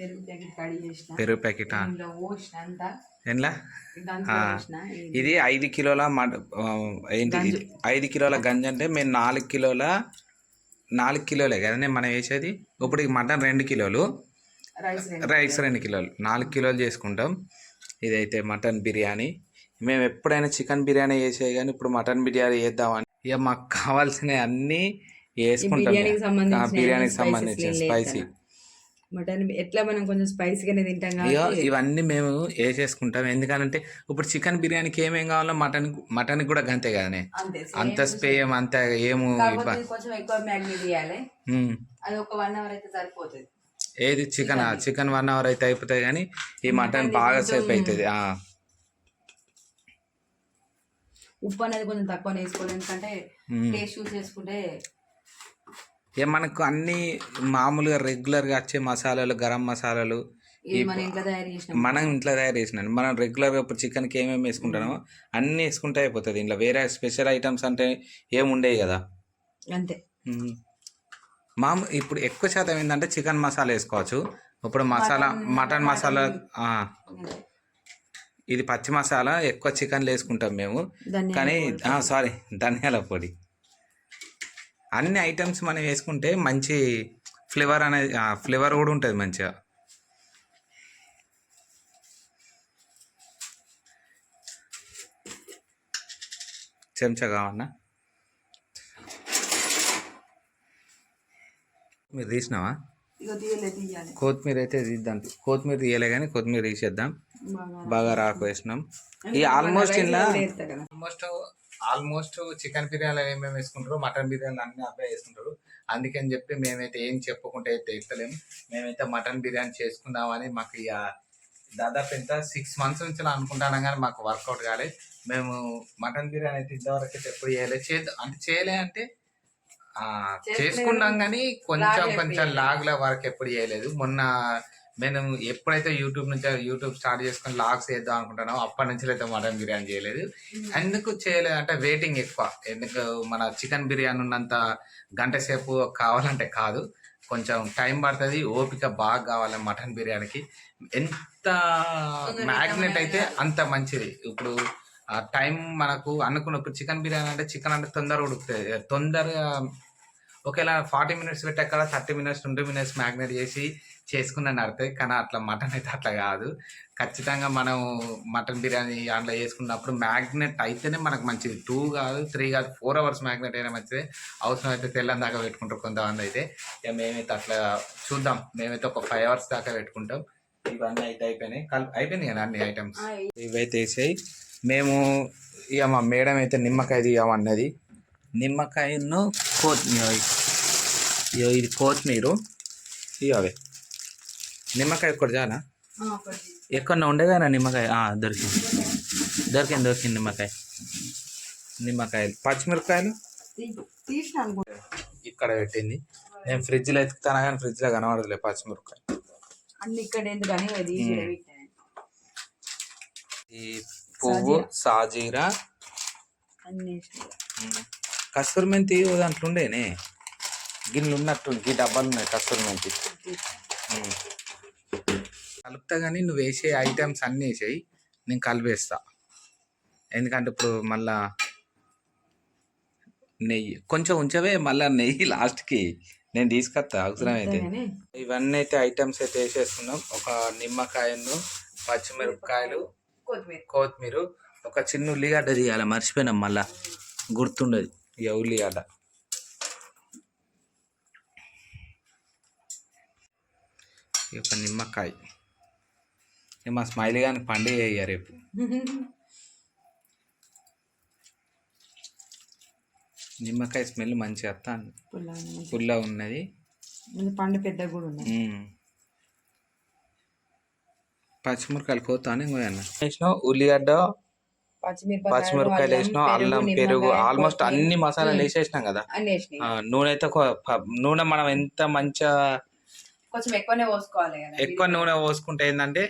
పెరుగు ప్యాకెట్ కడిగి చేసిన పెరుగు ప్యాకెట్? ఇందులో పోసిన అంతా. ఎట్లా దాంట్లో ఆ. పోసిన ఇది ఐదు కిలోల ఏంటి ఐదు కిలోల గంజి అంటే మేము నాలుగు కిలోల నాలుగు కిలోలే కదండి మనం వేసేది? ఇప్పుడు మటన్ రెండు కిలోలు రైస్ రెండు కిలోలు. నాలుగు కిలోలు చేసుకుంటాం. ఇదైతే మటన్ బిర్యానీ. మేము ఎప్పుడైనా చికెన్ బిర్యానీ చేసే కానీ ఇప్పుడు మటన్ బిర్యానీ చేద్దామని. ఇక మాకు కావాల్సిన అన్నీ వేసుకుంటాం బిర్యానీకి. సంబంధించిన ఆ, బిర్యానీకి spices సంబంధించిన లేవు స్పైసీ. మటన్ ఎట్లా మనం కొంచెం స్పైసీగానే తింటాం కాబట్టి ఇవన్నీ మేము వేసేసుకుంటాం. ఎందుకంటే ఇప్పుడు చికెన్ బిర్యానీకి ఏమేం కావాలో మటన్ మటన్కి కూడా గంతే కదనే. అంతే స్పేయం అంత ఏము కొంచెం ఎక్కువ మ్యాగ్నెట్ చేయాలి ఉమ్. అది ఒక వన్ అవర్ అయితే సరిపోతుంది. ఏది? చికెన్? చికెన్ వన్ అవర్ అయితే అయిపోతుంది కానీ ఈ మటన్ బాగా సేపు అవుతుంది. ఉప్పు అనేది కొంచెం తక్కువ వేసుకోవాలి. ఎందుకంటే. టేస్ట్ చూస్ చేసుకుంటే ఇక మనకు అన్ని మామూలుగా రెగ్యులర్గా వచ్చే మసాలాలు గరం మసాలాలు మన ఇంట్లో తయారు చేసిన మనం రెగ్యులర్గా ఇప్పుడు చికెన్కి ఏమేమి వేసుకుంటామో అన్నీ వేసుకుంటే అయిపోతుంది ఇంట్లో వేరే స్పెషల్ ఐటమ్స్ అంటే ఏమి ఉండేవి కదా? అంతే. మ్మ్. ఇప్పుడు ఎక్కువ శాతం ఏంటంటే చికెన్ మసాలా వేసుకోవచ్చు. ఇప్పుడు మసాలా మటన్- మసాలా. ఇది పచ్చి మసాలా ఎక్కువ చికెన్లు వేసుకుంటాం మేము. కానీ. సారీ ధనియాల పొడి. అన్ని ఐటమ్స్ మనం వేసుకుంటే మంచి ఫ్లేవర్ అనేది ఫ్లేవర్ కూడా ఉంటుంది మంచిగా. చెంచా కావన్నా మీరు తీసినావా? కొత్తిమీర అయితే తీద్దాం. కొత్తిమీర తీయలే కానీ కొత్తిమీర తీసేద్దాం. బాగా రాకు వేసినాం ఈ ఆల్మోస్ట్ ఇలా. ఆల్మోస్ట్ ఆల్మోస్ట్ చికెన్ బిర్యానీలో ఏమేమి వేసుకుంటారో మటన్ బిర్యానీ అన్ని అబ్బాయి వేసుకుంటారు అందుకని చెప్పి మేమైతే ఏం చెప్పుకుంటే అయితే ఎక్కలేము మేమైతే మటన్ బిర్యానీ చేసుకుందామని మాకు ఇక దాదాపు ఎంత? సిక్స్ మంత్స్ నుంచి అనుకుంటాను కానీ మాకు వర్కౌట్ కాలే. మేము మటన్ బిర్యానీ అయితే ఇంతవరకు అయితే ఎప్పుడు చేయలేదు చేద్దాం అంటే చేయలే అంటే చేసుకున్నాం కానీ కొంచెం కొంచెం. లాగ్ల వరకు ఎప్పుడు చేయలేదు. మొన్న నేను ఎప్పుడైతే యూట్యూబ్ నుంచి యూట్యూబ్ స్టార్ట్ చేసుకొని లాగ్స్ చేద్దాం అనుకుంటానో అప్పటి నుంచి అయితే మటన్ బిర్యానీ చేయలేదు. ఎందుకు చేయలేదు అంటే వెయిటింగ్ ఎక్కువ. ఎందుకు మన చికెన్ బిర్యానీ ఉన్నంత గంట సేపు కావాలంటే కాదు. కొంచెం టైం పడుతుంది ఓపిక బాగా కావాలి మటన్ బిర్యానీకి. ఎంత మ్యాగ్నెట్ అయితే అంత మంచిది. ఇప్పుడు టైం మనకు అనుకున్నప్పుడు చికెన్ బిర్యానీ అంటే చికెన్ అంటే తొందరగా ఉడుకుతుంది. తొందరగా ఒకవేళ ఫార్టీ మినిట్స్ పెట్టాక thirty minutes twenty minutes marinate చేసి చేసుకున్న నడుతుంది కానీ అట్లా మటన్ అయితే అట్లా కాదు. ఖచ్చితంగా మనం మటన్ బిర్యానీ దాంట్లో చేసుకున్నప్పుడు మ్యాగ్నెట్ అయితేనే మనకు మంచిది. టూ కాదు త్రీ కాదు ఫోర్ అవర్స్ మ్యాగ్నెట్ అయినా మంచిదే. అవసరం అయితే తెల్లని దాకా పెట్టుకుంటారు కొంతమంది అయితే. ఇక మేమైతే అట్లా చూద్దాం. మేమైతే ఒక ఫైవ్ అవర్స్ దాకా పెట్టుకుంటాం. ఇవన్నీ అయితే అయిపోయినాయి. కల్ అయిపోయింది కదా అన్ని ఐటమ్స్ ఇవైతే వేసాయి. మేము ఇక మా మేడం అయితే నిమ్మకాయ తీయమన్నది. నిమ్మకాయను ఇగో ఇది కొత్తిమీర. ఇక అవే నిమ్మకాయ ఒకటి చాలా. ఎక్కడ ఉండేగా నిమ్మకాయ? దొరికింది. దొరికింది దొరికింది నిమ్మకాయ. నిమ్మకాయలు పచ్చిమిరపకాయలు? ఇక్కడ పెట్టింది. నేను ఫ్రిడ్జ్లో ఎత్తుకుతాను కానీ ఫ్రిడ్జ్లో కనబడదులే పచ్చిమిరపకాయ. ఈ పువ్వు సాజీరా. కస్తూరి మెంతి దాంట్లో ఉండేనే. గిన్నెలు ఉన్నట్టు ఈ డబ్బాలు ఉన్నాయి కస్తూరి మెంతి. కలుపుతా కానీ నువ్వు వేసే ఐటమ్స్ అన్నీ వేసేయి నేను కలిపేస్తా. ఎందుకంటే ఇప్పుడు మళ్ళా నెయ్యి కొంచెం ఉంచవే మళ్ళా నెయ్యి లాస్ట్కి నేను తీసుకొస్తా అవసరమైతే. అంతేగాని. ఇవన్నీ అయితే ఐటమ్స్ అయితే వేసేసుకున్నాం. ఒక నిమ్మకాయను పచ్చిమిరపకాయలు కొత్తిమీర. కొత్తిమీర ఒక చిన్న ఉల్లిగడ్డ తీయాలి మర్చిపోయినాం మళ్ళా. గుర్తుండదు ఇక ఉల్లిగడ్డ. ఈ ఒక నిమ్మకాయ. మా స్మైలీ గారికి పండుగ అయ్యా రేపు నిమ్మకాయ స్మెల్ మంచిగా ఉంది. పుల్ల ఉన్నది ఇది పండు పెద్ద కూడా ఉన్నాయి మ్మ్. పచ్చిమిరకాయలు కోతాను ఇంకోయన్న వేసినావు ఉల్లిగడ్డ పచ్చిమిరపకాయలు పచ్చిమిరపకాయలు అల్లం, వేసినావు అల్లం నిమ్మకాయ, పెరుగు ఆల్మోస్ట్. అన్ని మసాలాలు. వేసేసినాం కదా నూనె అయితే నూనె మనం ఎంత మంచిగా కొంచెం ఎక్కువనే పోసుకోవాలి కదా ఎక్కువ నూనె పోసుకుంటే ఏంటంటే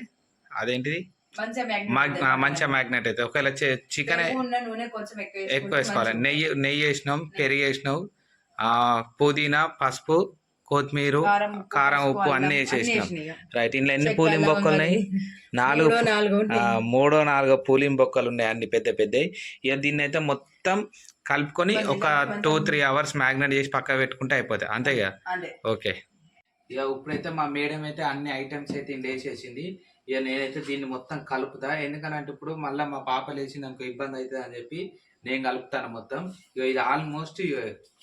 అదేంటిది? మంచిగా మ్యాగ్నెట్ ఆ, మంచిగా మ్యాగ్నెట్ అయితే. ఒకవేళ చికెన్ ఎక్కువ వేసుకోవాలి. నెయ్యి నెయ్యి వేసినాం పెరుగు వేసినావు ఆ, పుదీనా పసుపు కొత్తిమీర కారం, ఉప్పు, అన్నీ వేసేసినాం. రైట్ ఇంట్లో ఎన్ని పూలిం బొక్కలు. ఉన్నాయి? నాలుగు మూడో నాలుగో పూలిం బొక్కలు ఉన్నాయి. అన్ని పెద్ద పెద్దవి ఇక దీన్ని అయితే మొత్తం కలుపుకొని ఒక టూ త్రీ అవర్స్ మ్యాగ్నెట్ చేసి పక్క పెట్టుకుంటే అయిపోతాయి అంతేగా ఓకే. ఇక ఇప్పుడైతే మా మేడం అయితే అన్ని ఐటమ్స్ అయితే వేసేసింది. ఇక నేనైతే దీన్ని మొత్తం కలుపుతా. ఎందుకనంటే ఇప్పుడు మళ్ళీ మా పాప లేచింది అనుకో ఇబ్బంది అవుతుంది అని చెప్పి నేను కలుపుతాను మొత్తం. ఇక ఇది ఆల్మోస్ట్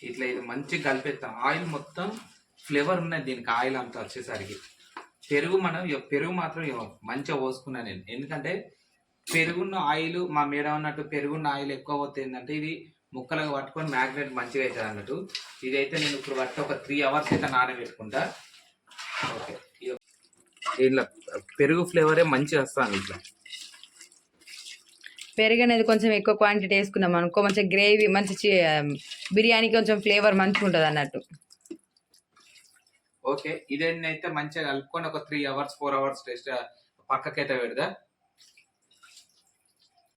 ఇట్లా ఇది మంచిగా కలిపేస్తాను ఆయిల్ మొత్తం ఫ్లేవర్ ఉన్నది దీనికి ఆయిల్ అంతా వచ్చేసరికి. పెరుగు మనం ఇక పెరుగు మాత్రం మంచిగా పోసుకున్నాను నేను. ఎందుకంటే పెరుగున్న ఆయిల్ మా మేడం అన్నట్టు పెరుగున్న ఆయిల్ ఎక్కువ పోతే ఏంటంటే ఇది ముక్కలుగా పట్టుకొని మ్యాగ్నెట్ మంచిగా అవుతుంది అన్నట్టు. ఇదైతే నేను ఇప్పుడు పట్టి ఒక త్రీ అవర్స్ అయితే నానబెట్టుకుంటా. ఓకే. దీనిలో పెరుగు ఫ్లేవరే మంచిగా వస్తుంది ఇట్లా. పెరుగు అనేది కొంచెం ఎక్కువ క్వాంటిటీ వేసుకున్నాం అనుకో మంచి గ్రేవీ మంచి బిర్యానీ కొంచెం ఫ్లేవర్ మంచిగా ఉంటుంది అన్నట్టు. ఓకే ఇదైతే మంచిగా కలుపుకొని ఒక three hours four hours test పక్కకైతే పెడదా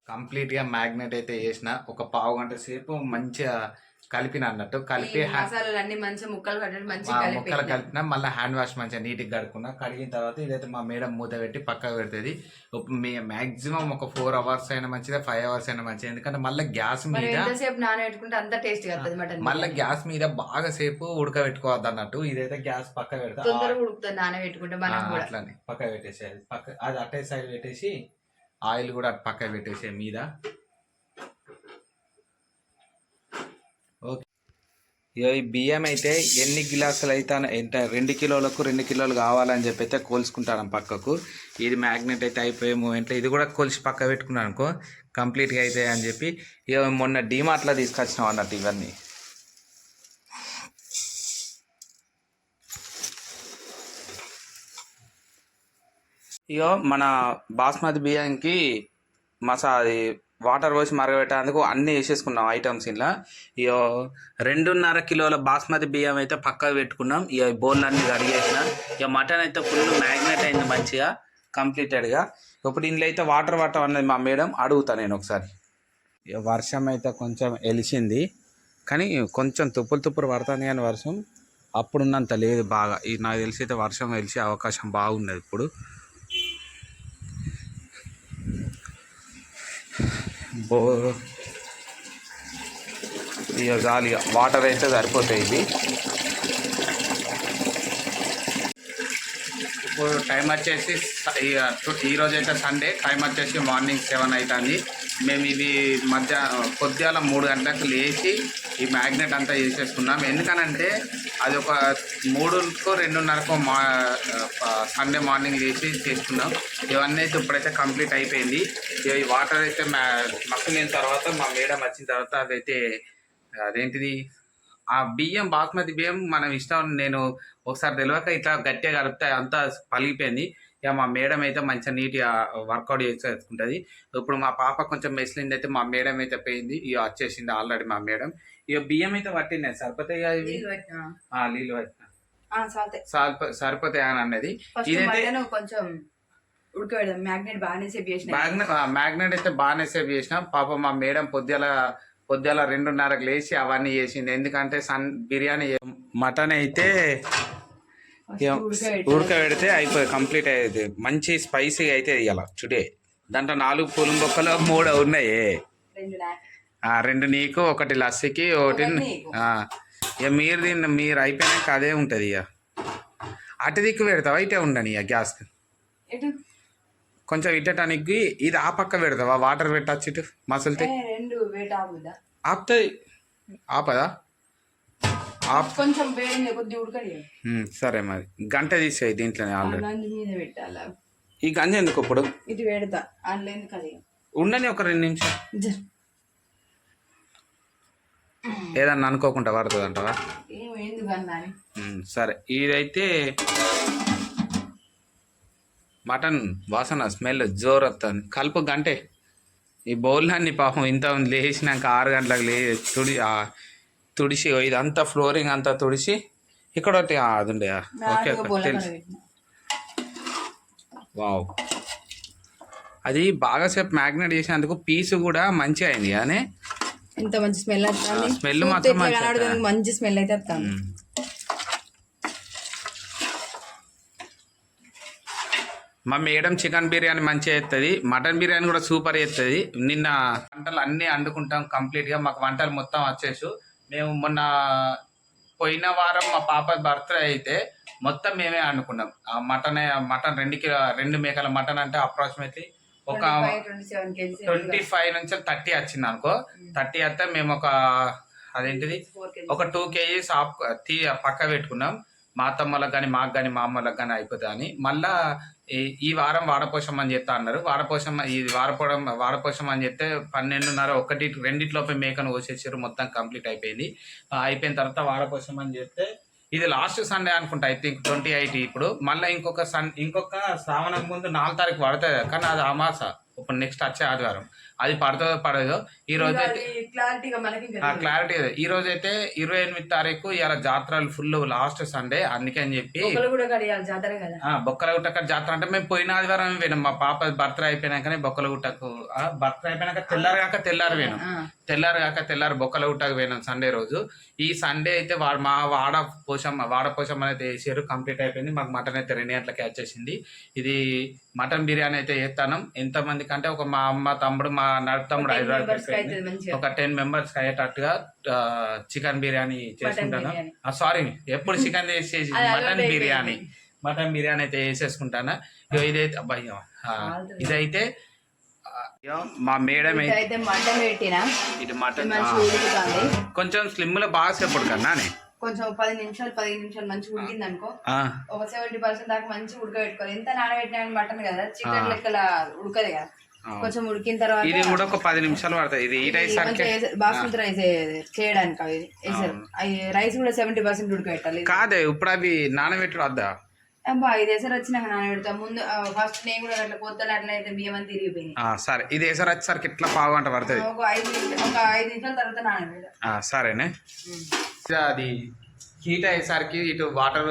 కంప్లీట్గా మ్యాగ్నెట్ అయితే చేసిన. ఒక పావు గంట సేపు మంచిగా కలిపిన అన్నట్టు కలిపి హ్యా- మసాలాలు అన్ని మంచిగా ముక్కలు కట్టడం మంచిగా ముక్కలు కలిపిన మళ్ళీ హ్యాండ్ వాష్ మంచిగా నీట్గా కడుక్కున్నా కడిగిన తర్వాత ఇదైతే మా మేడం మూత పెట్టి పక్కకు పెడుతుంది. మాక్సిమం ఒక ఫోర్ అవర్స్ అయినా మంచిదే ఫైవ్ అవర్స్ అయినా మంచిది ఎందుకంటే మళ్ళీ గ్యాస్ మీద నానబెట్టుకుంటే అంత టేస్ట్ మళ్ళీ గ్యాస్ మీద బాగా సేపు ఉడకబెట్టుకోవద్దు అన్నట్టు ఇదైతే గ్యాస్ పక్క పెడతా. తొందరగా ఉడుకుతుంది నానబెట్టుకుంటే ఆ, మనం కూడా. అట్లనే పక్క పెట్టేసేది పక్క అది అట్టే సైడ్ పెట్టేసి ఆయిల్ కూడా అటు పక్క పెట్టేసే మీద ఓకే ఇక ఈ బియ్యం అయితే ఎన్ని గిలాసులు అయితే ఎంత రెండు కిలోలకు రెండు కిలోలు కావాలని చెప్పి అయితే కోల్చుకుంటాను పక్కకు. ఇది మ్యాగ్నెట్ అయితే అయిపోయే మూమెంట్లో ఇది కూడా కోల్చి పక్క పెట్టుకున్నాను అనుకో కంప్లీట్గా అవుతాయి అని చెప్పి. ఇక మొన్న డీమార్ట్లో తీసుకొచ్చినాం అన్నట్టు ఇవన్నీ. ఇగో మన బాస్మతి బియ్యానికి మసా అది వాటర్ పోసి మరగబెట్టేందుకు అన్నీ వేసేసుకున్నాం ఐటమ్స్ ఇలా ఇక రెండున్నర కిలోల బాస్మతి బియ్యం అయితే పక్కకు పెట్టుకున్నాం. ఇక బౌల్ అన్ని కడిగేసిన. ఇక మటన్ అయితే ఫుల్ మ్యాగ్నెట్ అయింది మంచిగా కంప్లీటెడ్గా. ఇప్పుడు ఇందులో అయితే వాటర్ వాటర్ అన్నది మా మేడం అడుగుతా నేను ఒకసారి. ఇక వర్షం అయితే కొంచెం వెలిసింది కానీ కొంచెం తుప్పులు తుప్పులు పడుతుంది కానీ వర్షం అప్పుడున్నంత లేదు బాగా. ఈ నాకు తెలిసి అయితే వర్షం వెలిసే అవకాశం బాగున్నది ఇప్పుడు. ఇక చాలు ఇక వాటర్ అయితే సరిపోతాయి ఇది. ఇప్పుడు టైం వచ్చేసి ఈరోజు ఇక ఈ రోజు అయితే సండే టైం వచ్చేసి మార్నింగ్ సెవెన్ అవుతుంది మేము ఇది మధ్య పొద్దుగాల మూడు గంటలకు లేచి ఈ మ్యాగ్నెట్ అంతా చేసేసుకున్నాం ఎందుకనంటే అది ఒక మూడుకో రెండున్నరకు మా సండే మార్నింగ్ లేచి చేసుకున్నాం ఇవన్నీ అయితే ఇప్పుడైతే కంప్లీట్ అయిపోయింది. ఇవి ఈ వాటర్ అయితే మా మసిలిన తర్వాత మా మేడం వచ్చిన తర్వాత అదైతే అదేంటిది? ఆ బియ్యం బాస్మతి బియ్యం మనం ఇష్టం నేను ఒకసారి తెలియక ఇట్లా గట్టిగా కలిపితే అంతా పలిగిపోయింది. ఇక మా మేడం అయితే మంచిగా నీట్గా వర్కౌట్ చేసుకుంటుంది. ఇప్పుడు మా పాప కొంచెం మెసిలింది అయితే మా మేడం అయితే పోయింది. ఇక వచ్చేసింది ఆల్రెడీ మా మేడం. ఇక బియ్యం అయితే పట్టినాయి సరిపోతాయి కదా ఇవి ఆ, నీళ్ళు పట్టిన. సరిపో సరిపోతాయి అని అన్నది. ఇదైతే కొంచెం ఉడకబెడదాం. మ్యాగ్నెట్ బాగానే సేపు చేసిన. మ్యాగ్నెట్ మ్యాగ్నెట్ అయితే బాగానే సేవ్ చేసిన. పాప మా మేడం పొద్దుల పొద్దుల రెండున్నరకు లేచి అవన్నీ చేసింది. ఎందుకంటే సన్ బిర్యానీ మటన్ అయితే ఉడకబెడితే అయిపోయి కంప్లీట్ అయ్యేది. మంచి స్పైసీగా అయితే ఇవ్వాలి టుడే. దాంట్లో నాలుగు పూల బొక్కలు మూడు ఉన్నాయి. రెండు నీకు ఒకటి లస్సీకి ఒకటి ఇక మీరు దీన్ని మీరు అయిపోయినాక అదే ఉంటుంది ఇక అటు దిక్కు పెడతావా ఇటే ఉండని ఇక గ్యాస్? కొంచెం ఇట్టడానికి ఇది ఆ పక్క పెడతావా? వాటర్ పెట్టచ్చు ఇటు మసలితే? ఆపుతాయి. ఆపదా? ఆప్ కొంచెం వేడి కొద్ది ఉడకడి సరే మరి. గంట తీసేయి దీంట్లోనే ఆల్రెడీ. నంది మీద పెట్టాలా? ఈ గంజ ఎందుకు ఇప్పుడు? ఇటు పెడతా. అందులో ఎందుకు అది? ఉండని ఒక రెండు నిమిషం. ఏదన్నా అనుకోకుండా పడుతుంది అంటావా అన్నా ఉమ్, సరే. ఇదైతే మటన్ వాసన స్మెల్ జోరు వస్తుంది. కలుపు గంటే. ఈ బౌల్లన్నీ పాపం ఇంత లేచినాక ఆరు గంటలకు లే తుడి తుడిచి అంతా ఫ్లోరింగ్ అంతా తుడిచి ఇక్కడ ఒకటి అది ఉండే ఓకే తెలుసు. వావ్. అది బాగా సేపు మ్యాగ్నెట్ చేసినందుకు పీస్ కూడా మంచి అయింది కానీ ఇంత మంచి స్మెల్ స్మెల్ మాత్రం మంచి స్మెల్ అయితే మా మేడం చికెన్ బిర్యానీ మంచిగా చేస్తుంది. మటన్ బిర్యానీ కూడా సూపర్ చేస్తుంది. నిన్న వంటలు అన్నీ వండుకుంటాం కంప్లీట్గా. మాకు వంటలు మొత్తం వచ్చేసు మేము మొన్న పోయిన వారం మా పాప బర్త్డే అయితే మొత్తం మేమే వండుకున్నాం. ఆ మటన్ మటన్ రెండు కిలో రెండు మేకల మటన్ అంటే అప్రాక్సిమేట్లీ ఒక ట్వంటీ ఫైవ్ నుంచి థర్టీ వచ్చింది అనుకో. థర్టీ వస్తే మేము ఒక అదేంటిది? ఒక టూ కేజీస్ తీ పక్క పెట్టుకున్నాం. మా అత్తమ్మలకు కానీ మాకు కానీ మా అమ్మలకు కానీ అయిపోతుంది అని మళ్ళా ఈ- ఈ వారం వాడపోషం అని చెప్తా అన్నారు. వాడపోషం ఇది వాడపోవడం వాడపోషం అని చెప్తే పన్నెండున్నర ఒకటి రెండిట్లోపై మేకను కోసేసారు. మొత్తం కంప్లీట్ అయిపోయింది. అయిపోయిన తర్వాత వాడపోషం అని చెప్తే ఇది లాస్ట్ సండే అనుకుంటా. ఐ థింక్ ట్వంటీ ఎయిట్ ఇప్పుడు. మళ్ళీ ఇంకొక సన్ ఇంకొక శ్రావణం ముందు నాలుగు తారీఖు పడుతుంది. కానీ అది అమాస. ఇప్పుడు నెక్స్ట్ వచ్చే ఆదివారం. అది పడుతుందో పడదో. ఈ రోజు అయితే. క్లారిటీ ఈ రోజు అయితే ఇరవై ఎనిమిది తారీఖు ఇలా జాతరలు ఫుల్ లాస్ట్ సండే అందుకని చెప్పి బొక్కలగుట్టక జాతర అంటే మేము పోయిన ఆదివారం పోయినాం. మా పాప బర్త్డే అయిపోయినాకనే బొక్కలగుట్టకు బర్త్డే అయిపోయినాక తెల్లారు కాక తెల్లారు పోయినాం. తెల్లారు కాక తెల్లారు బొక్కలగుట్టకు పోయినాం సండే రోజు. ఈ సండే అయితే వాడు మా వాడ పోషమ్మ వాడ పోషమ్మ అయితే వేసారు. కంప్లీట్ అయిపోయింది. మాకు మటన్ అయితే రెండు గంటలకి వచ్చేసింది. ఇది మటన్ బిర్యానీ అయితే చేస్తాను. ఎంతమంది కంటే ఒక మా అమ్మ తమ్ముడు మా నడుతమ్ముడు 10 హైదరాబాద్. ఒక టెన్ మెంబర్స్ అయ్యేటట్టుగా చికెన్ బిర్యానీ చేసుకుంటాను. సారీ ఎప్పుడు చికెన్ చేసేసి మటన్ బిర్యానీ. మటన్ బిర్యానీ అయితే వేసేసుకుంటానా ఇదైతే అబ్బాయి ఇదైతే మా మేడం ఇది మటన్ కొంచెం స్లిమ్లో బాగా సేపడు కన్నా కొంచెం పది నిమిషాలు పదిహేను నిమిషాలు మంచిగా ఉడికింది అనుకో ఒక సెవెంటీ పర్సెంట్ దాకా మంచిగా ఉడకబెట్టుకోవాలి. ఎంత నానబెట్టినా మటన్ కదా చికెన్ లెక్కల ఉడకదు కదా. కొంచెం ఉడికిన తర్వాత ఇది కూడా ఒక పది నిమిషాలు పడుతుంది ఇది ఈ రైస్ బాస్మతి రైస్ చేయడానికి అవి వేసారు రైస్ కూడా సెవెంటీ పర్సెంట్ ఉడకబెట్టాలి. కాదే ఇప్పుడు అవి నానబెట్టడు వద్దా? అబ్బా ఐదు ఎసరు వచ్చినాక నానబెడతా. ముందు ఫస్ట్ నేను కూడా అట్లా కొత్తలు అట్లా అయితే బియ్యం అని తిరిగిపోయింది సరే. ఇది వేసారు వచ్చేసరికి ఇట్లా పావు గంట పడుతుంది. ఒక ఐదు నిమిషాలు ఒక ఐదు నిమిషాల తర్వాత నానబెడతా సరేనే. ఇది అది హీట్ అయ్యేసరికి ఇటు వాటర్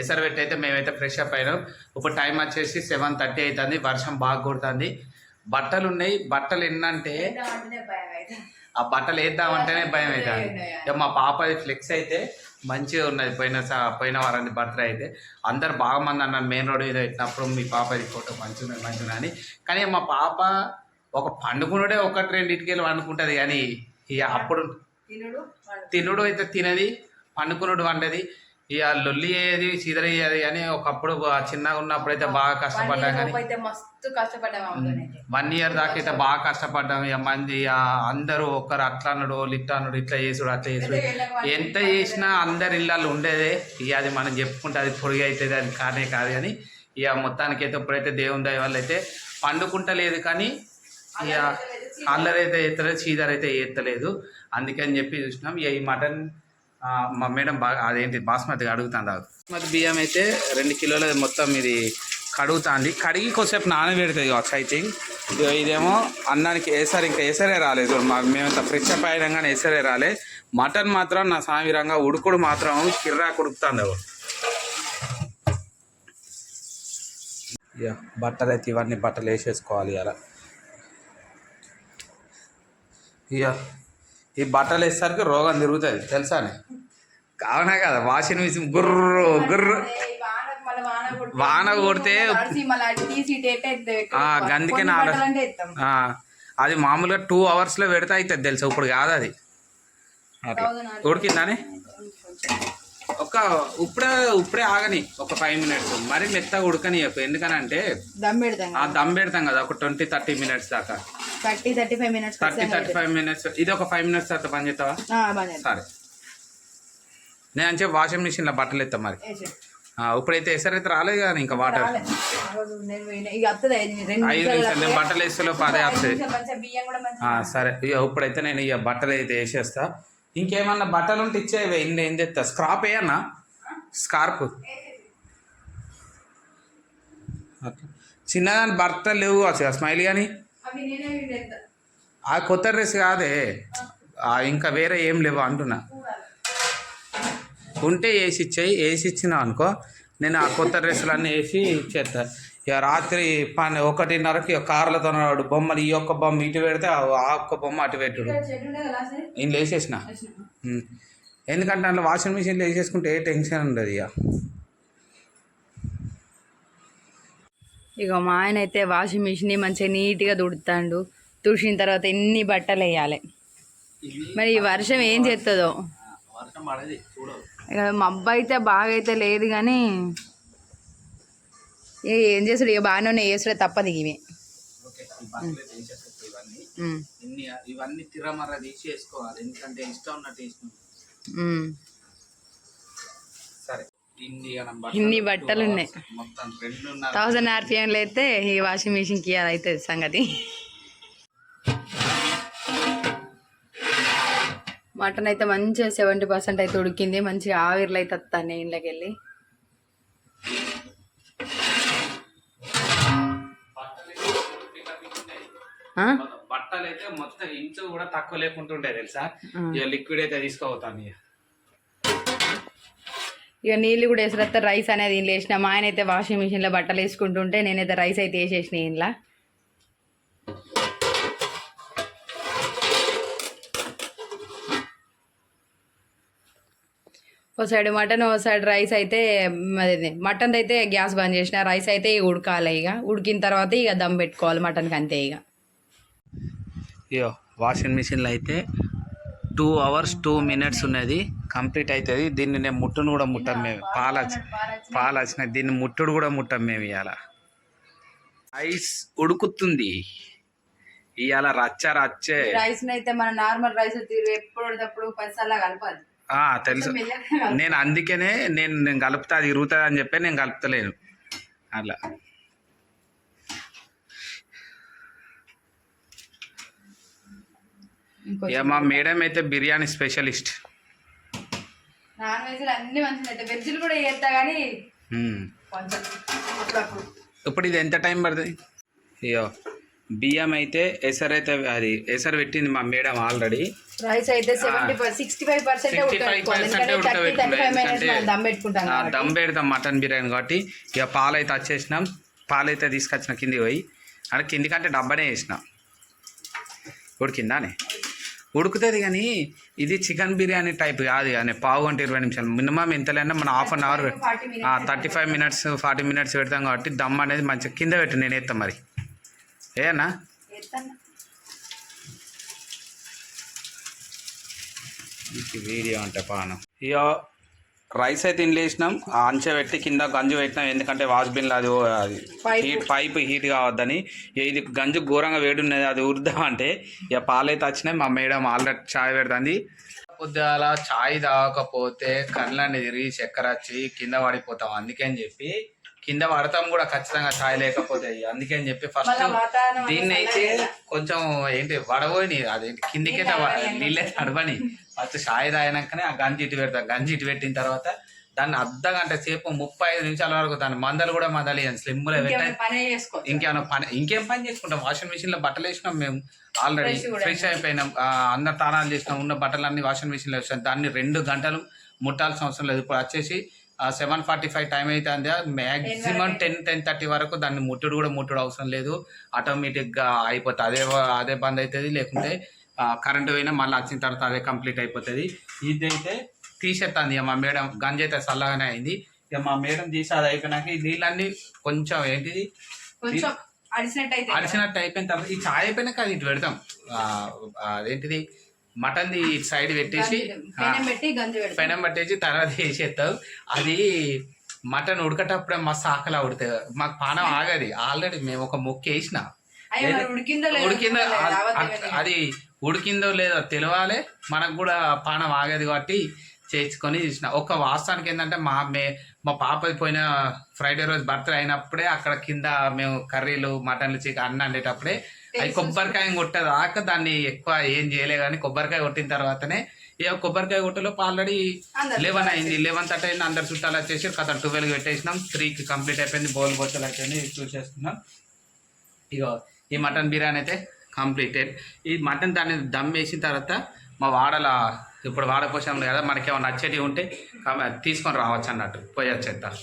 ఎసరు పెట్టి అయితే మేమైతే ఫ్రెష్ అప్ అయినాం. ఇప్పుడు టైం వచ్చేసి సెవెన్ థర్టీ అవుతుంది వర్షం బాగా కొడుతుంది. బట్టలు ఉన్నాయి. బట్టలు ఎన్నంటే ఆ బట్టలు వేద్దామంటేనే భయం అవుతుంది ఇక మా పాప ఫ్లెక్స్ అయితే మంచిగా ఉన్నది. పోయిన పోయిన వారాన్ని బర్త్డే అయితే. అందరు బాగా మంది అన్నారు మెయిన్ రోడ్ మీద పెట్టినప్పుడు మీ పాప ఇది ఫోటో మంచిగా మంచిగా అని. కానీ మా పాప ఒక పండుకునుడే ఒకటి రెండింటికి వెళ్ళి వండుకుంటుంది. కానీ ఇక అప్పుడు తినుడు తినుడు అయితే తినది పండుకునుడు వంటది ఇక లొల్లి అయ్యేది చీదరయ్యేది అని ఒకప్పుడు చిన్నగా ఉన్నప్పుడు అయితే బాగా కష్టపడ్డాం కానీ మస్తు కష్టపడ్డాం వన్ ఇయర్ దాకా అయితే బాగా కష్టపడ్డాం. ఇక మంది అందరూ ఒకరు అట్లా అన్నాడు ఇట్లా అన్నాడు ఇట్లా చేసుడు అట్లా చేసుడు. ఎంత చేసినా అందరి ఇళ్ళల్లో ఉండేదే. ఇక అది మనం చెప్పుకుంటే అది పొడిగి అవుతుంది అది కానే కాదు కానీ ఇక మొత్తానికి అయితే ఇప్పుడైతే దేవుని దయ వల్ల అయితే పండుకుంటలేదు కానీ ఇక అల్లరైతే ఎత్తలేదు శ్రీధర్ అయితే ఎత్తలేదు. అందుకని చెప్పి చూసినాం. ఇక ఈ మటన్ మా మేడం బాగా అదేంటి బాస్మతి అడుగుతాను బాస్మతి బియ్యం అయితే రెండు కిలోల మొత్తం ఇది కడుగుతాంది. కడిగి కొద్దిసేపు నానబెడుతుంది కావచ్చు ఐ థింక్. ఇదేమో అన్నానికి వేసారు ఇంకా వేసరే రాలేదు. మా మేమంతా ఫ్రెష్ అప్ అయినా కానీ వేసరే రాలే. మటన్ మాత్రం నా సామిరంగా ఉడుకుడు మాత్రం కిర్రా కుడుకుతుంది బట్టలు అయితే ఇవన్నీ బట్టలు వేసేసుకోవాలి అలా ఇక ఈ బట్టలు వేసేసరికి రోగం తిరుగుతుంది తెలుసానే కావునా కదా వాషింగ్ మిషన్ గుర్రు గుర్రు. వాన కొడితే గందికే అది మామూలుగా టూ అవర్స్లో పెడితే అవుతుంది తెలుసా ఇప్పుడు కాదు అది. అట్లా. ఉడికిందని ఒక ఇప్పుడే ఇప్పుడే ఆగని ఒక ఫైవ్ మినిట్స్ మరి మెత్తగా ఉడకని చెప్పు ఎందుకనంటే ఆ దమ్ పెడతాం కదా ఒక ట్వంటీ థర్టీ మినిట్స్ దాకా. Thirty thirty five minutes thirty thirty five minutes. ఇది ఒక ఫైవ్ మినిట్స్ తర్వాత పని చేస్తావా? సరే. నేను చెప్పి వాషింగ్ మిషన్లో బట్టలు ఎత్తా మరి. ఇప్పుడైతే ఎసరైతే రాలేదు కానీ ఇంకా వాటర్ ఐదు నిమిషాలు నేను బట్టలు వేస్తే పదే వస్తుంది సరే. ఇక ఇప్పుడైతే నేను ఇక బట్టలు అయితే వేసేస్తా. ఇంకేమన్నా బట్టలు ఉంటే ఇచ్చేవి ఏం ఏం తెస్తా స్క్రాప్ వేయన్నా? స్కార్ప్ చిన్నదాని బట్టలు లేవు అసలు స్మైల్ కానీ. ఆ కొత్త డ్రెస్ కాదే. ఇంకా వేరే ఏం లేవు అంటున్నా. ఉంటే వేసి ఇచ్చేయి వేసి ఇచ్చినావు అనుకో నేను ఆ కొత్త డ్రెస్సులన్నీ వేసి ఇచ్చేస్తా ఇక రాత్రి పని ఒకటిన్నరకి ఇక కార్లతో బొమ్మలు ఈ ఒక్క బొమ్మ ఇటు పెడితే ఆ ఒక్క బొమ్మ అటు పెట్టుడు. నేను వేసేసిన. ఎందుకంటే అందులో వాషింగ్ మిషన్లో వేసేసుకుంటే ఏ టెన్షన్ ఉండదు ఇక. ఇక మా ఆయన అయితే వాషింగ్ మిషన్ మంచిగా నీట్గా తుడుతాడు. తుడిచిన తర్వాత ఎన్ని బట్టలు వేయాలి. మరి ఈ వర్షం ఏం చేస్తుందో ఇక మా అబ్బాయి అయితే బాగా అయితే లేదు కానీ ఇక ఏం చేస్తాడు? ఇక బాగానే వేసుడే తప్పదు ఇవి. ఇవన్నీ తిరమర తీసి వేసుకోవాలి ఎందుకంటే ఇష్టం ఉన్నట్టు. సరే. ఇన్ని బట్టలు ఉన్నాయి. థౌజండ్ ఆర్పిఎంలో అయితే ఈ వాషింగ్ మిషన్కి అది అవుతుంది సంగతి. మటన్ అయితే మంచిగా సెవెంటీ పర్సెంట్ అయితే ఉడికింది మంచిగా ఆవిర్లు అయితే వస్తాను ఇంట్లోకి వెళ్ళి? బట్టలు అయితే మొత్తం ఇంచు కూడా తక్కువ లేకుంటుండే తెలుసా? ఇక లిక్విడ్ అయితే తీసుకోపోతాను ఇక. ఇక నీళ్ళు కూడా వేసిన రైస్ అనేది ఇంట్లో వేసిన. మా ఆయన అయితే వాషింగ్ మిషన్లో బట్టలు వేసుకుంటుంటే నేనైతే రైస్ అయితే వేసేసిన ఇంట్లో ఓ సైడ్ మటన్ ఓ సైడ్ రైస్ అయితే అదే మటన్ అయితే గ్యాస్ బంద్ చేసిన. రైస్ అయితే ఇక ఉడకాలి ఇక. ఉడికిన తర్వాత ఇక దమ్ పెట్టుకోవాలి మటన్కి అంతే ఇక. వాషింగ్ మిషన్లో అయితే టూ అవర్స్ టూ మినిట్స్ ఉన్నది కంప్లీట్ అవుతుంది దీన్ని నేను ముట్టును కూడా ముట్టాం మేము. పాలు పాలు వచ్చినాయి దీన్ని ముట్టుడు కూడా ముట్టాం మేము ఇవాళ ఐస్ ఉడుకుతుంది. ఇవాళ రచ్చ రచ్చే. రైస్ అయితే మన నార్మల్ రైస్ ఎప్పుడు పదిసార్లు ఆ, తెలుసు. నేను అందుకనే నేను నేను కలుపుతా అది ఇరుగుతుంది అని చెప్పి నేను కలుపుతలేను. అట్లా. ఇక మా మేడం అయితే బిర్యానీ స్పెషలిస్ట్. నాన్ వెజ్ అన్ని మంచిగా అయితే. వెజ్లు కూడా చేస్తా కానీ. కొంచెం ఇప్పుడు ఇది ఎంత టైం పడుతుంది? అయ్యో బియ్యం అయితే ఎసరు అయితే అది ఎసరు పెట్టింది మా మేడం ఆల్రెడీ. రైస్ అయితే seventy sixty five percent sixty five percent dum పెడతాం మటన్ బిర్యానీ కాబట్టి. ఇక పాలు అయితే వచ్చేసినాం. పాలు అయితే తీసుకొచ్చిన కింది పోయి. అంటే కిందికంటే డబ్బానే వేసినాం. ఉడికిందానే ఉడుకుతుంది కానీ ఇది చికెన్ బిర్యానీ టైప్ కాదు కానీ పావు గంట ఇరవై నిమిషాలు. మినిమం ఎంతలైనా మనం half an hour 40 minutes thirty five minutes forty minutes పెడతాం కాబట్టి దమ్ అనేది మంచిగా కింద పెట్టు నేను ఎత్తాం మరి. ఏనా వీడియో అంటే పానం. ఇక రైస్ అయితే ఆ అంచె పెట్టి కింద గంజు పెట్టినాం. ఎందుకంటే వాష్ బిన్లో అది. హీట్ పైప్ హీట్ కావద్దని. ఇది గంజు ఘోరంగా వేడి ఉన్నది అది ఉరుద్దాం అంటే ఇక పాలైతే వచ్చినాయి. మా మేడం ఆల్రెడీ చాయ్ పెడుతుంది. పొద్దుగాల చాయ్ తాగకపోతే కళ్ళని తిరిగి చక్కెర వచ్చి కింద పడిపోతాం. అందుకని చెప్పి కింద పడతాం కూడా ఖచ్చితంగా చాయ్ లేకపోతే అందుకని చెప్పి ఫస్ట్ దీన్ని అయితే కొంచెం ఏంటి వడబోని అదేంటి కిందికైతే నీళ్ళే తడవని. ఫస్ట్ చాయ్ తాగినాకనే ఆ గంజి ఇటు పెడతాం గంజి ఇటు పెట్టిన తర్వాత దాన్ని అర్ధ గంట సేపు ముప్పై ఐదు నిమిషాల వరకు దాన్ని మందలు కూడా మందలు స్లిమ్లో పెట్టాలి. ఇంకేమైనా పనే ఇంకేం పని చేసుకుంటాం? వాషింగ్ మిషన్లో బట్టలు వేసినాం మేము ఆల్రెడీ ఫ్రెష్ అయిపోయినాం. అందరు తానాలు చేసినాం ఉన్న బట్టలు అన్ని వాషింగ్ మిషన్లో వేసాం దాన్ని రెండు గంటలు ముట్టాల్సిన అవసరం లేదు. ఇప్పుడు వచ్చేసి సెవెన్ ఫార్టీ ఫైవ్ టైం అయితే అందే మ్యాక్సిమం టెన్ టెన్ థర్టీ వరకు దాన్ని ముట్టుడు కూడా ముట్టుడు అవసరం లేదు. ఆటోమేటిక్గా అయిపోతుంది అదే అదే బంద్ అవుతుంది లేకుంటే కరెంట్ పోయినా మళ్ళీ వచ్చిన తర్వాత అదే కంప్లీట్ అయిపోతుంది. ఇదైతే తీసేస్తుంది మా మేడం గంజ అయితే చల్లగానే అయింది. ఇక మా మేడం తీసి అది అయిపోయినాక ఈ నీళ్ళన్నీ కొంచెం ఏంటిది? కొంచెం అడిసినట్టు అయితే అడిచినట్టు అయిపోయిన తర్వాత ఈ చాయ్ అయిపోయినాక అది ఇటు పెడతాం. అదేంటిది? మటన్ది సైడ్ పెట్టేసి పెనం పట్టేసి తర్వాత వేసేస్తావు అది మటన్ ఉడకటప్పుడే మస్తు ఆకలి ఉడుతుంది మాకు పానం ఆగది. ఆల్రెడీ మేము ఒక మొక్క వేసిన. ఉడికిందో అది- ఉడికిందో లేదో తెలియాలి మనకు కూడా పానం ఆగదు కాబట్టి చేయించుకొని చూసిన. ఒక వాస్తవానికి ఏంటంటే మా మే మా పాపది పోయిన ఫ్రైడే రోజు బర్త్డే అయినప్పుడే అక్కడ కింద మేము కర్రీలు మటన్లు చికెన్ అన్న వండేటప్పుడే అది కొబ్బరికాయ కొట్టేదాకా దాన్ని ఎక్కువ ఏం చేయలే కానీ కొబ్బరికాయ కొట్టిన తర్వాతనే ఇక కొబ్బరికాయ కొట్టలోపు ఆల్రెడీ లెవెన్ అయింది. లెవెన్ థర్టీ అయింది. అందరు చుట్టాలు వచ్చేసి కథ ట్వెల్వ్ పెట్టేసినాం. త్రీకి కంప్లీట్ అయిపోయింది. బౌల్ బొచ్చలు అయిపోయింది చూసేస్తున్నాం ఇగో ఈ మటన్ బిర్యానీ అయితే కంప్లీటెడ్. ఈ మటన్ దాన్ని దమ్ వేసిన తర్వాత మా వాడల ఇప్పుడు వాడపోసాం కదా మనకి ఏమైనా నచ్చేటివి ఉంటే తీసుకొని రావచ్చు అన్నట్టు పోయొచ్చేద్దాం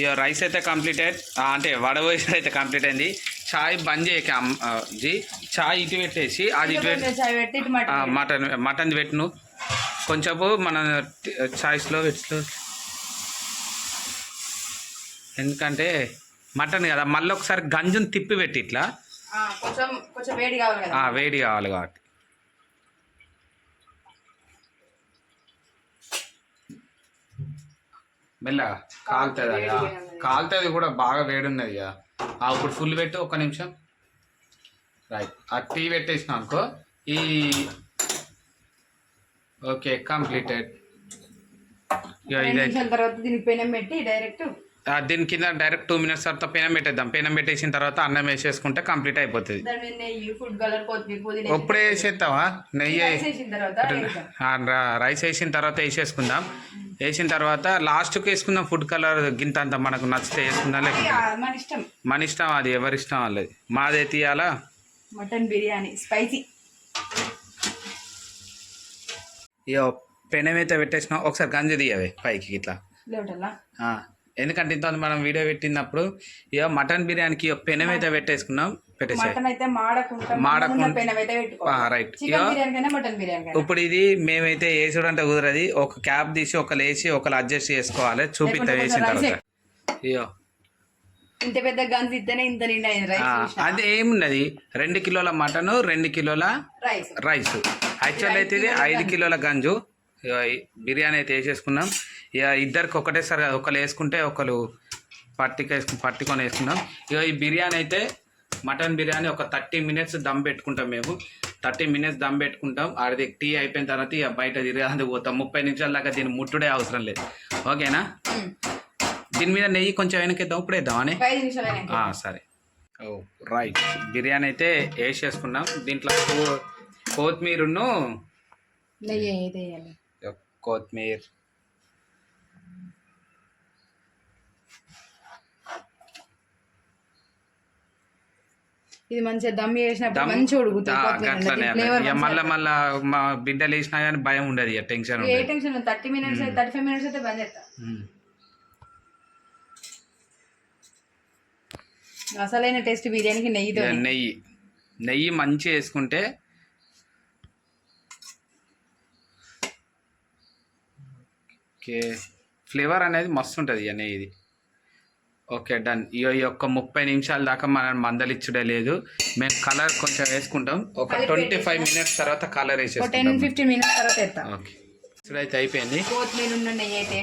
ఇక రైస్ అయితే కంప్లీటెడ్ అంటే వడపోసిన అయితే కంప్లీట్ అయింది. చాయ్ బంద్ చేయక జీ చాయ్ ఇటు పెట్టేసి అది ఇటు పెట్టి మటన్ మటన్ పెట్టును. కొంచెంపు మన చాయ్స్లో పెట్టు ఎందుకంటే మటన్ కదా మళ్ళీ ఒకసారి గంజుని తిప్పి పెట్టి ఇట్లా. కొంచెం కొంచెం వేడి కావాలి కాబట్టి. మెల్లగా కాలుతుంది కదా కాలుతుంది కూడా బాగా వేడి ఉన్నది ఆ, ఇప్పుడు ఫుల్ పెట్టు ఒక నిమిషం. రైట్ ఆ టీ పెట్టేసిన అనుకో. ఈ ఓకే కంప్లీటెడ్. ఇక ఇదే. తర్వాత దీనికి పెనం పెట్టి డైరెక్ట్ దీని కింద డైరెక్ట్ టూ మినిట్స్ తర్వాత పెనం పెట్టేద్దాం. పెనం పెట్టేసిన తర్వాత అన్నం వేసేసుకుంటే కంప్లీట్ అయిపోతుంది. ఇప్పుడే వేసేస్తావా? నెయ్యి రైస్ వేసిన తర్వాత వేసేసుకుందాం. వేసిన తర్వాత లాస్ట్కి వేసుకుందాం ఫుడ్ కలర్ గింత అంత మనకు నచ్చితే వేసుకుందాం లేకపోతే మన ఇష్టం. అది ఎవరి ఇష్టం వాళ్ళది. మాదే తీయాలా? Mutton biryani spicy. ఇక పెనం అయితే పెట్టేసినాం ఒకసారి గంజి తీయవే పైకి ఇట్లా. ఎందుకంటే ఇంత మనం వీడియో పెట్టినప్పుడు ఇక మటన్ బిర్యానీకి పెనం అయితే పెట్టేసుకున్నాం రైట్ ఇప్పుడు ఇది మేమైతే వేసుడు అంటే కుదరది. ఒక క్యాప్ తీసి ఒకరు వేసి ఒకరు అడ్జస్ట్ చేసుకోవాలి. చూపిస్తా వేసిన తర్వాత. ఇయో ఇంత పెద్ద గన్స్ ఇస్తేనే ఇంత నిండా రైస్ అది ఏమున్నది? రెండు కిలోల మటన్ రెండు కిలోల రైస్ రైస్ యాక్చువల్ అయితే ఇది ఐదు కిలోల గంజు బిర్యానీ అయితే వేసేసుకున్నాం. ఇక ఇద్దరికి ఒకటేసారి కాదు ఒకరు వేసుకుంటే ఒకరు పట్టిక వేసుకుని పట్టుకొని వేసుకున్నాం ఇక ఈ బిర్యానీ అయితే మటన్ బిర్యానీ ఒక థర్టీ మినిట్స్ దమ్ పెట్టుకుంటాం మేము. థర్టీ మినిట్స్ దమ్ పెట్టుకుంటాం. అది టీ అయిపోయిన తర్వాత ఇక బయట తిరగడానికి పోతాం. ముప్పై నిమిషాల దాకా దీన్ని ముట్టుడే అవసరం లేదు. ఓకేనా? దీని మీద నెయ్యి కొంచెం వెనకేద్దాం ఇప్పుడు వేద్దాం అని? ఐదు నిమిషాలు అయినాక. ఆ, సరే. ఓ రైట్. బిర్యానీ అయితే వేసేసుకున్నాం దీంట్లో కొత్తిమీరను కొత్తిమీర. ఇది మంచిగా దమ్ చేసినప్పుడు మంచిగా ఉడుకుతుంది మళ్ళా మళ్ళా మా బిడ్డలు వేసినా కానీ భయం ఉండదు ఇక టెన్షన్ ఏ tension thirty minutes thirty five minutes అయితే బంద్ చేస్తా. అసలైన టేస్ట్ బిర్యానీకి నెయ్యితో ఇక నెయ్యి. నెయ్యి మంచిగా వేసుకుంటే ఓకే. ఫ్లేవర్ అనేది మస్తు ఉంటుంది ఇక నెయ్యిది. Okay done. ఈ యొక్క ముప్పై నిమిషాల దాకా మనం మందలిచ్చుడే లేదు. మేము కలర్ కొంచెం వేసుకుంటాం. ఒక ట్వంటీ ఫైవ్ మినిట్స్ తర్వాత కలర్ ఒక టెన్ ఫిఫ్టీన్ మినిట్స్ తర్వాత వేస్తా. ఓకే. అయిపోయింది. నెయ్యి అయితే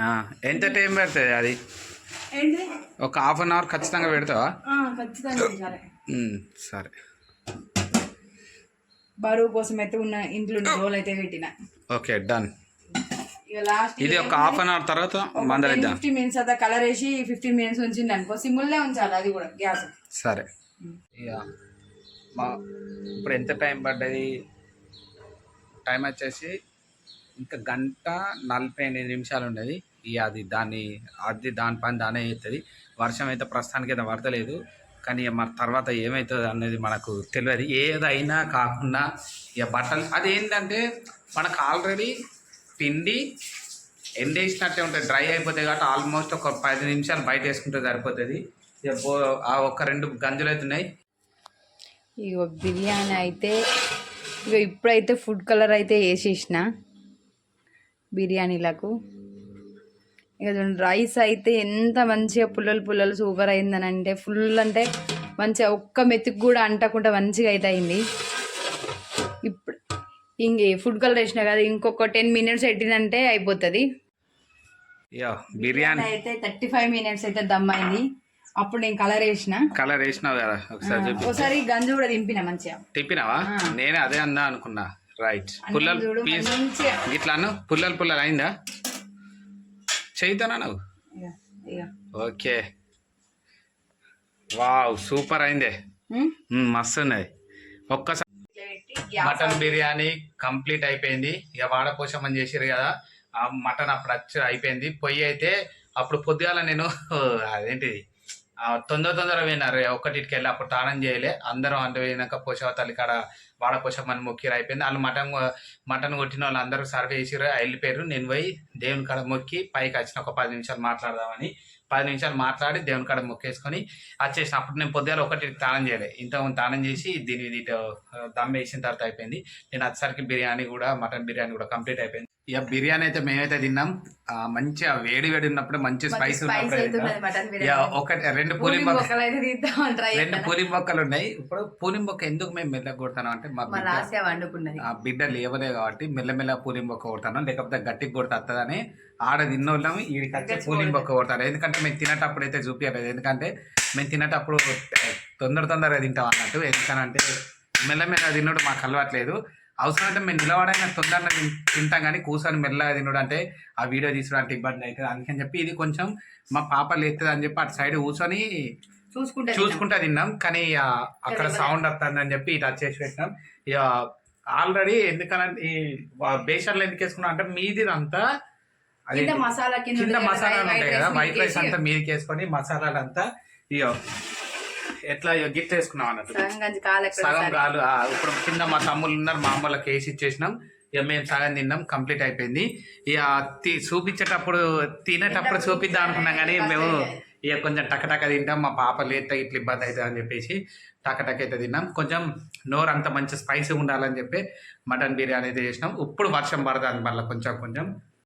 ఆ, ఎంత టైం పెడుతుంది అది? ఒక హాఫ్ అన్ అవర్ ఖచ్చితంగా పెడతావా? సరే. బరువు కోసం అయితే ఉన్న ఇంట్లో అయితే పెట్టిన. Okay done. ఇది ఒక హాఫ్ అన్ అవర్ తర్వాత మందలిద్దాం. ఫిఫ్టీన్ మినిట్స్ అయితే కలర్ వేసి ఫిఫ్టీన్ మినిట్స్ ఉంచింది అనుకో సిమ్ముల్నే ఉంచాలి అది కూడా గ్యాస్. సరే. ఇక మా ఇప్పుడు ఎంత టైం పడ్డది? టైం వచ్చేసి ఇంకా గంట నలభై ఎనిమిది నిమిషాలు ఉన్నది ఇక అది దాన్ని అది దాని పని దానే అవుతుంది వర్షం అయితే ప్రస్తుతానికి అయితే పడతలేదు. కానీ మరి తర్వాత ఏమవుతుంది అనేది మనకు తెలియదు. ఏదైనా కాకుండా ఇక బట్టలు అది ఏంటంటే మనకు ఆల్రెడీ పిండి ఎండేసినట్టే ఉంటుంది. డ్రై అయిపోతాయి కాబట్టి ఆల్మోస్ట్ ఒక పది నిమిషాలు బయట వేసుకుంటే సరిపోతుంది. ఆ ఒక్క రెండు గంజులు అవుతున్నాయి ఇగో బిర్యానీ అయితే ఇగో ఇప్పుడైతే ఫుడ్ కలర్ అయితే వేసేసిన బిర్యానీలకు. ఇక రైస్ అయితే ఎంత మంచిగా పుల్లలు పుల్లలు సూపర్ అయిందని అంటే ఫుల్ అంటే మంచిగా ఒక్క మెతుకు కూడా అంటకుండా మంచిగా అయితే అయింది. ఇంక ఫుడ్ కలర్ వేసిన కదా ఇంకొక టెన్ మినిట్స్ పెట్టినంటే అయిపోతుంది. బిర్యానీ. అయితే థర్టీ ఫైవ్ మినిట్స్ అయితే దమ్ అయింది. అప్పుడు నేను కలర్ వేసిన. కలర్ వేసినావు కదా ఒకసారి ఒకసారి గంజు కూడా దింపిన మంచిగా. తిప్పినావా? నేనే అదే అందా అనుకున్నా. రైట్ పుల్లలు పీస్ ఇట్లాను పుల్లలు పుల్లలు అయిందా? చేయితానా నువ్వు? ఓకే. వావ్ సూపర్ అయిందే. మస్తు ఉన్నది ఒక్కసారి మటన్ బిర్యానీ కంప్లీట్ అయిపోయింది. ఇక వాడపోషమని చేసిరు కదా ఆ మటన్ అప్పుడు వచ్చి అయిపోయింది. పొయ్యి అయితే అప్పుడు పొద్దుగాల నేను అదేంటిది? తొందర తొందర పోయినారు ఒక్కటికి వెళ్ళి అప్పుడు తానం చేయలే. అందరం అంటే పోయినాక పోషవ తల్లి కాడ వాడపోషమని మొక్కిరు అయిపోయింది. వాళ్ళు మటన్ మటన్ కొట్టిన వాళ్ళు అందరూ సర్వే చేసిరు వెళ్ళిపోయారు నేను పోయి దేవుని కాడ మొక్కి పైకి వచ్చిన ఒక పది నిమిషాలు మాట్లాడదామని పది నిమిషాలు మాట్లాడి దేవుని కాడ మొక్కేసుకొని వచ్చేసిన అప్పుడు నేను పొద్దుగాల ఒకటి తానం చేయలే. ఇంత తానం చేసి దీన్ని ఇది దమ్ వేసిన తర్వాత అయిపోయింది. నేను వచ్చేసరికి బిర్యానీ కూడా మటన్ బిర్యానీ కూడా కంప్లీట్ అయిపోయింది. ఇక బిర్యానీ అయితే మేమైతే తిన్నాం. ఆ, మంచిగా వేడి వేడి ఉన్నప్పుడు మంచి స్పైస్ ఒకటి రెండు పూరి ట్రై రెండు పూరి బొక్కలు ఉన్నాయి. ఇప్పుడు పూరి బొక్క ఎందుకు మేము మెల్ల కొడతాను అంటే మా ఆ బిడ్డ లేవలే కాబట్టి మెల్లమెల్ల పూరి బొక్క కొడతాను లేకపోతే గట్టికి కొడితే వస్తుందని ఆడ తిన్నోళ్ళం ఈడికి వచ్చి పూరి బొక్క కొడతారు. ఎందుకంటే మేము తినేటప్పుడు అయితే చూపించలేదు ఎందుకంటే మేము తినేటప్పుడు తొందర తొందరగా తింటాం అన్నట్టు. ఎందుకనంటే మెల్లమెల్ల తినడం మాకు అలవాట్లేదు. అవసరం అంటే మేము నిలబడైనా తొందరగా తింటాం కానీ కూర్చొని మెల్లగా తినడం అంటే ఆ వీడియో అంటే ఇబ్బంది అవుతుంది. అందుకని చెప్పి ఇది కొంచెం మా పాప లేస్తుంది అని చెప్పి అటు సైడ్ కూర్చొని చూసుకుంటే చూసుకుంటా తిన్నాం. కానీ అక్కడ సౌండ్ వస్తుంది అని చెప్పి ఇటు వచ్చేసి పెట్టినాం. ఇక ఆల్రెడీ ఎందుకనంటే ఈ బేషన్లు ఎందుకు వేసుకున్నాం అంటే మీది అంతా అది కింద మసాలాలు ఉంటాయి కదా వైట్ రైస్ అంతా మీదకి వేసుకొని మసాలాలు అంతా ఇక ఎట్లా గిట్ వేసుకున్నాం అన్నట్టు? సగం కాలు ఇప్పుడు కింద మా తమ్ముళ్ళు ఉన్నారు మా అమ్మలకి వేసి ఇచ్చేసినాం. ఇక మేము సగం తిన్నాం కంప్లీట్ అయిపోయింది. ఇక చూపించేటప్పుడు తినేటప్పుడు చూపిద్దాం అనుకున్నాం కానీ మేము ఇక కొంచెం టకటక తింటాం. మా పాప లేత ఇట్లా ఇబ్బంది అవుతుంది అని చెప్పేసి టకటక అయితే తిన్నాం. కొంచెం నోరు అంత మంచి స్పైసీ ఉండాలని చెప్పి మటన్ బిర్యానీ అయితే చేసినాం. ఇప్పుడు వర్షం పడుతుంది మళ్ళీ కొంచెం కొంచెం.